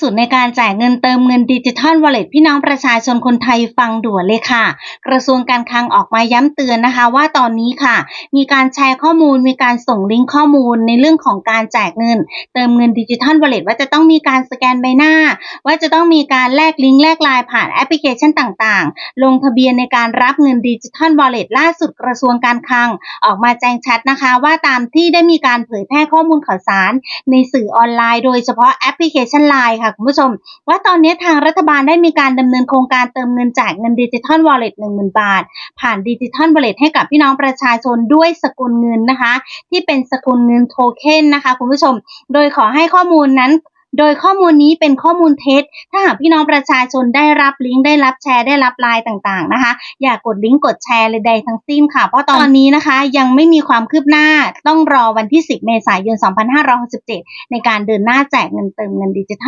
สุดในการจ่ายเงินเติมเงินดิจิทัลวอลเล็ตพี่น้องประชาชนคนไทยฟังด่วนเลยค่ะ กระทรวงการคลังออกมาย้ำเตือนนะคะ ว่าตอนนี้ค่ะ มีการแชร์ข้อมูลมีการส่งลิงก์ข้อมูลในเรื่องของการแจกเงิน เติมเงินดิจิทัลวอลเล็ตว่าจะต้องมีการสแกนใบหน้า ว่าจะต้องมีการแลกลิงก์แลกลน์ผ่านแอปพลิเคชันต่างๆ ลงทะเบียนในการรับเงินดิจิทัลวอลเล็ตล่าสุดกระทรวงการคลังออกมาแจ้งชัดนะคะว่าตามที่ได้มีการเผยแพร่ข้อมูลข่าวสาร ในสื่อออนไลน์โดยเฉพาะแอปพลิเคชันไลน์ค่ะคุณผู้ชม ว่าตอนนี้ทางรัฐบาลได้มีการดำเนินโครงการเติมเงินจ่ายเงินดิจิทัลวอลเล็ตหนึ่งหมื่นบาท ผ่านดิจิทัลวอลเล็ตให้กับพี่น้องประชาชนด้วยสกุลเงินนะคะ ที่เป็นสกุลเงินโทเค็นนะคะคุณผู้ชม โดยขอให้ข้อมูลนั้นโดยข้อมูลนี้เป็นข้อมูลเท็จ ถ้าหากพี่น้องประชาชนได้รับลิงก์ได้รับแชร์ได้รับไลน์ต่างๆนะคะ อย่ากกดลิงก์กดแชร์เลยใดทั้งสิ้นค่ะ เพราะตอนนี้นะคะยังไม่มีความคืบหน้าต้องรอวันที่ 10 เมษายน 2567 ในการเดินหน้าแจกเงินเติมเงินดิจิทัล